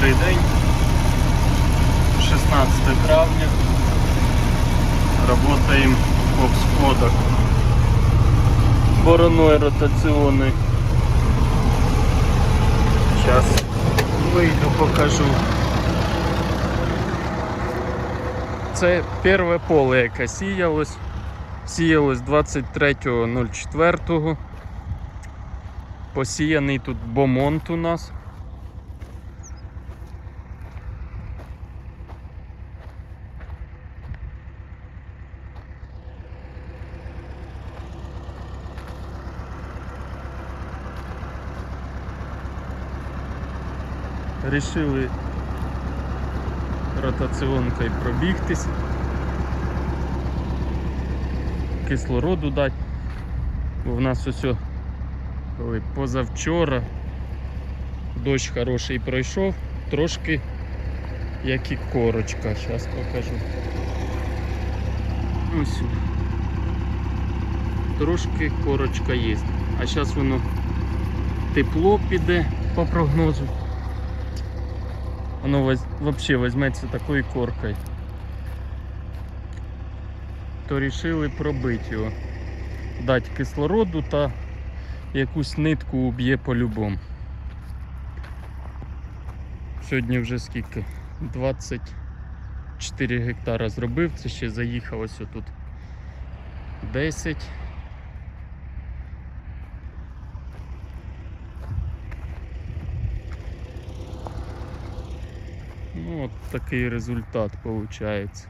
Добрий день. 16 травня. Работаем по всходах. Вороной ротационный. Сейчас вийду, покажу. Це перше поле, яке сіялось. Сіялось 23.04. Посіяний тут бомонт у нас. Рішили ротаціонкою пробігтись, кислороду дати, бо в нас усе коли позавчора дощ хороший пройшов, трошки як і корочка, зараз покажу. Ось. Трошки корочка є. А зараз воно тепло піде по прогнозу. Воно воз- вообще візьметься такою коркою. То рішили пробити його, дати кислороду та якусь нитку уб'є по-любому. Сьогодні вже скільки? 24 гектара зробив, це ще заїхав ось тут 10. Ну, от такий результат виходить.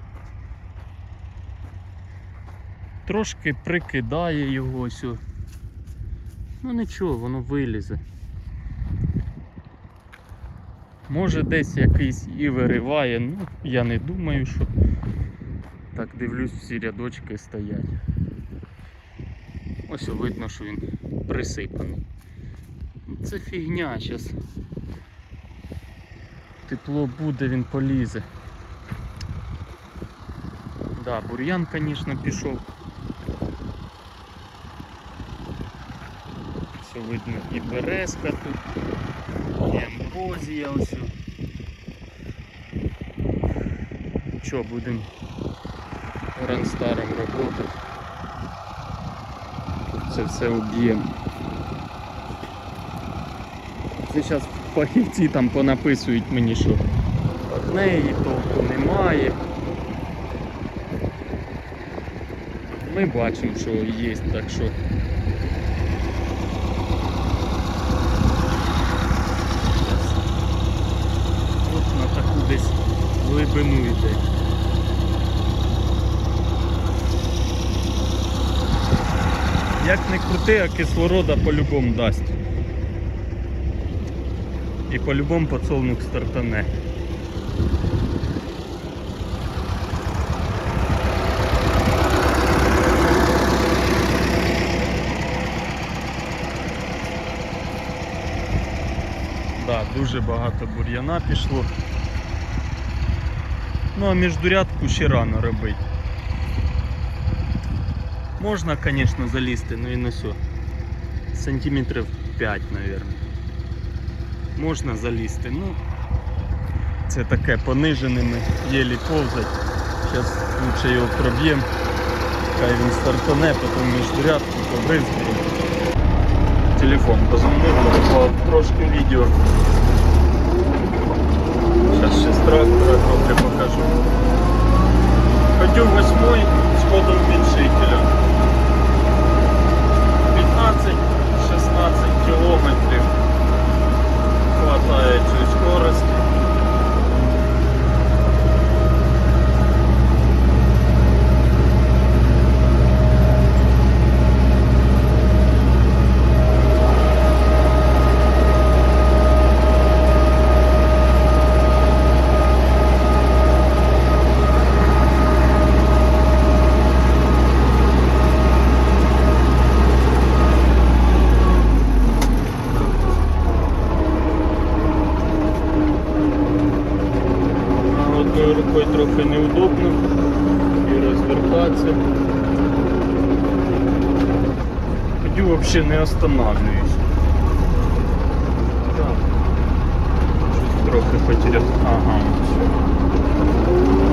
Трошки прикидає його ось. Ну нічого, воно вилізе. Може десь якийсь і вириває, ну я не думаю, що так дивлюсь, всі рядочки стоять. Ось видно, що він присипаний. Це фігня зараз. Тепло буде, він полізе. Да, бур'ян, звісно, пішов. Все видно і березка тут, і амброзія ось. Що, будемо ранстаром працювати. Це все об'єм. Це зараз фахівці там понаписують мені, що від неї толку немає. Ми бачимо, що є, так що От на таку десь глибину йде. Як не крути, а кислорода по-любому дасть. І по-любому подсолнух стартане. Да, дуже багато бур'яна пішло. Ну а міждурядку ще рано робити. Можна, звісно, залізти, ну і на все. Сантиметрів 5, мабуть. Можна залізти, ну це таке пониженими, єлі повзать. Зараз лучше його проб'ємо. Хай він стартане, потім міждурядку побризкаємо. Телефон позвонив, поклав трошки відео. Зараз ще з трактора трохи покажу. Ходю восьмой з ходом підшителя. вообще не останавливаюсь. Так. Трохи потерял. Ага, все.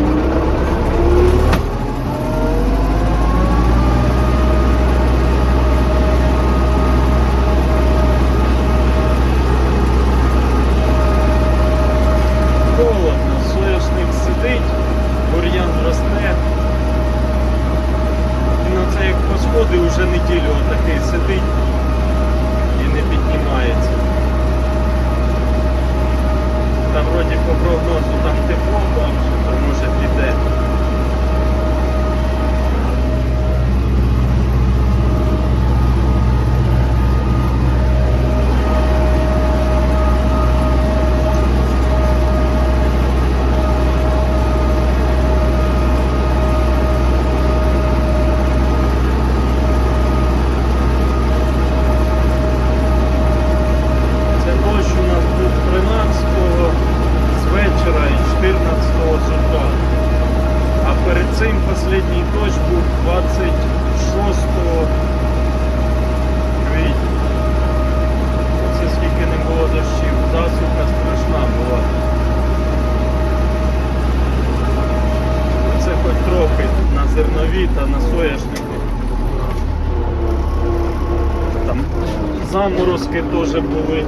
заморозки теж були.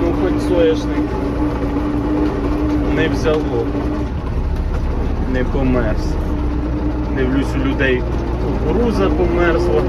Ну хоч соєшник не взяло, не померз. Дивлюсь, у людей кукуруза померзла.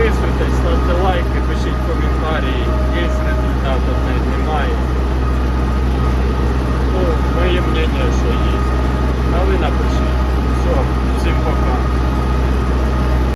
підписуйтесь, ставте лайки, пишіть коментарі, є результат одне немає. Ну, Моє мнение що є. А ви напишіть. Все, всім пока.